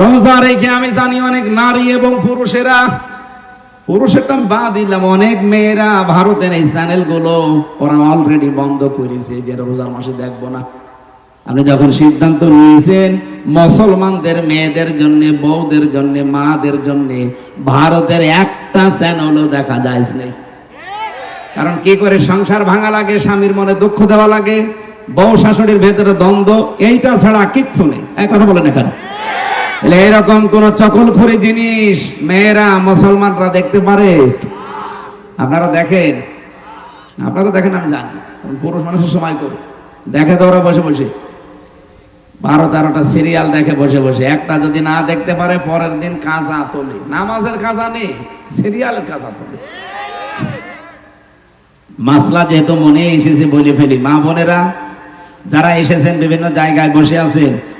রোজা রেখে আমি জানি অনেক নারী এবং পুরুষেরা পুরুষেরটা আমি বাদ দিলাম, অনেক মেয়েরা ভারতের এই চ্যানেলগুলো ওরা অলরেডি বন্ধ করেছে যে রোজার মাসে দেখব না। আপনি যখন সিদ্ধান্ত নিয়েছেন, মুসলমানদের মেয়েদের জন্য, বউদের জন্য, মাদের জন্য, ভারতের একটা চ্যানেলও দেখা যায় নেই। কারণ কি করে সংসার ভাঙা লাগে, স্বামীর মনে দুঃখ দেওয়া লাগে, বউ শাশুড়ির ভেতরে দ্বন্দ্ব, এইটা ছাড়া কিচ্ছু নেই। এক কথা বলেন এখানে। এরকম কোন চকলখড়ি জিনিস মেয়েরা মুসলমানরা দেখতে পারে? আপনারা দেখেন? আপনারা দেখেন, আমি জানি। পুরুষ মানুষের সময় করে দেখে তো ওরা বসে বসে। বারো তেরোটা সিরিয়াল দেখে বসে বসে। একটা যদি না দেখতে পারে, পরের দিন কাঁচা তোলে। নামাজের কাঁচা নেই সিরিয়ালের কাজা তোলে। মাসলা যেহেতু মনে এসেছে বলে ফেলি। মা বোনেরা, যারা এসেছেন বিভিন্ন জায়গায় বসে আছেন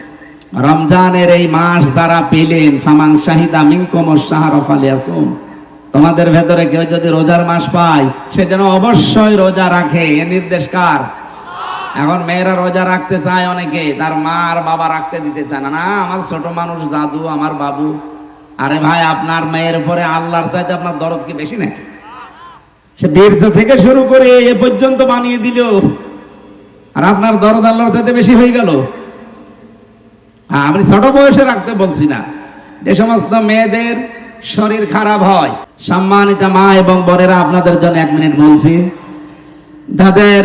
রমজানের এই মাস যারা পেলেন ফামাং শাহিদা মিনকম শাহরফ আলিয়াসুম তোমাদের ভেতরে কেউ যদি রোজার মাস পায়, সে যেন অবশ্যই রোজা রাখে। এ নির্দেশ কার? এখন মেয়েরা রোজা রাখতে চায় অনেকে, তার মা আর বাবা রাখতে দিতে চায় না। না, আমার ছোট মানুষ জাদু, আমার বাবু। আরে ভাই, আপনার মেয়ের উপরে আল্লাহর চাইতে আপনার দরদ কি বেশি নাকি? সে বীর্য থেকে শুরু করে এ পর্যন্ত বানিয়ে দিল। আর আপনার দরদ আল্লাহর চাইতে বেশি হয়ে গেল। আমি ছোট বয়সে রাখতে বলছি না। যে সমস্ত মেয়েদের শরীর খারাপ হয়, সম্মানিত মা এবং বোনেরা, আপনাদের জন্য এক মিনিট বলছি তাদের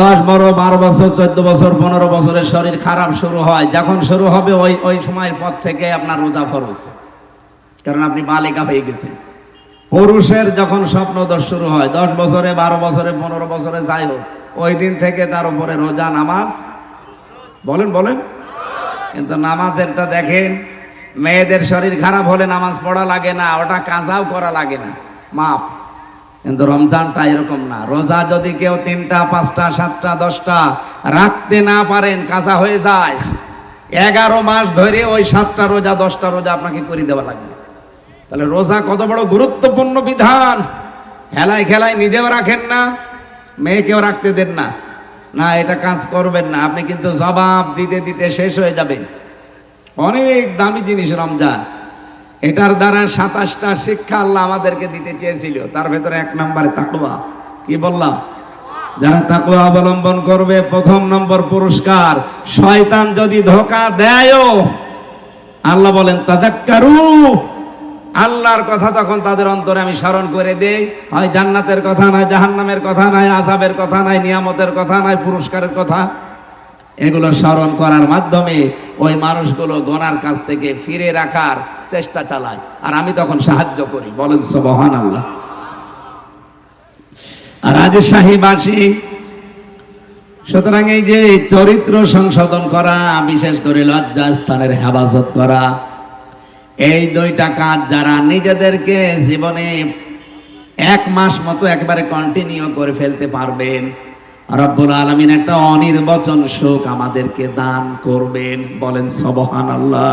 দশ বারো বারো বছর, চোদ্দ বছর, পনেরো বছরের শরীর খারাপ শুরু হয়, যখন শুরু হবে ওই ওই সময়ের পর থেকে আপনার রোজা ফরজ। কারণ আপনি বালিকা হয়ে গেছেন। পুরুষের যখন স্বপ্ন দোষ শুরু হয়, দশ বছরে, বারো বছরে, পনেরো বছরে, যাই হোক, ওই দিন থেকে তার উপরে রোজা, নামাজ, বলেন বলেন। কিন্তু নামাজেরটা দেখেন, মেয়েদের শরীর খারাপ হলে নামাজ পড়া লাগে না, ওটা কাজাও করা লাগে না। মাপ। কিন্তু রমজানটা এরকম না। রোজা যদি কেউ তিনটা, পাঁচটা, সাতটা, দশটা রাখতে না পারেন, কাজা হয়ে যায়। এগারো মাস ধরে ওই সাতটা রোজা, দশটা রোজা আপনাকে করে দেওয়া লাগবে। তাহলে রোজা কত বড় গুরুত্বপূর্ণ বিধান। খেলায় খেলায় নিজেও রাখেন না, মেয়েকেও রাখতে দেন না। না, এটা কাজ করবেন না। আপনি কিন্তু জবাব দিতে দিতে শেষ হয়ে যাবেন। অনেক দামি জিনিস রমজান। এটার দ্বারা সাতাশটা শিক্ষা আল্লাহ আমাদেরকে দিতে চেয়েছিল। তার ভেতরে এক নম্বরে তাকুয়া কি বললাম? যারা তাকুয়া অবলম্বন করবে, প্রথম নম্বর পুরস্কার। শয়তান যদি ধোকা দেয়ও, আল্লাহ বলেন, তাদাক্কারু আল্লাহর কথা তখন তাদের অন্তরে আমি স্মরণ করে দেই। হয় জান্নাতের কথা নয়, জাহান্নামের কথা নয় আজাবের কথা নয়, নিয়ামতের কথা নয়, পুরস্কারের কথা। এগুলো স্মরণ করার মাধ্যমে ওই মানুষগুলো গোনার কাছ থেকে ফিরে রাখার চেষ্টা চালায়। আর আমি তখন সাহায্য করি। বলেন সবহান আল্লাহ আর আজ শাহীবাসী সুতরাং এই যে চরিত্র সংশোধন করা, বিশেষ করে লজ্জা স্থানের হেফাজত করা এই দুইটা কাজ যারা নিজেদেরকে জীবনে এক মাস মতো একবারে কন্টিনিউ করে ফেলতে পারবেন, রব্বুল আলমিন একটা অনির্বচন সুখ আমাদেরকে দান করবেন। বলেন সবহান আল্লাহ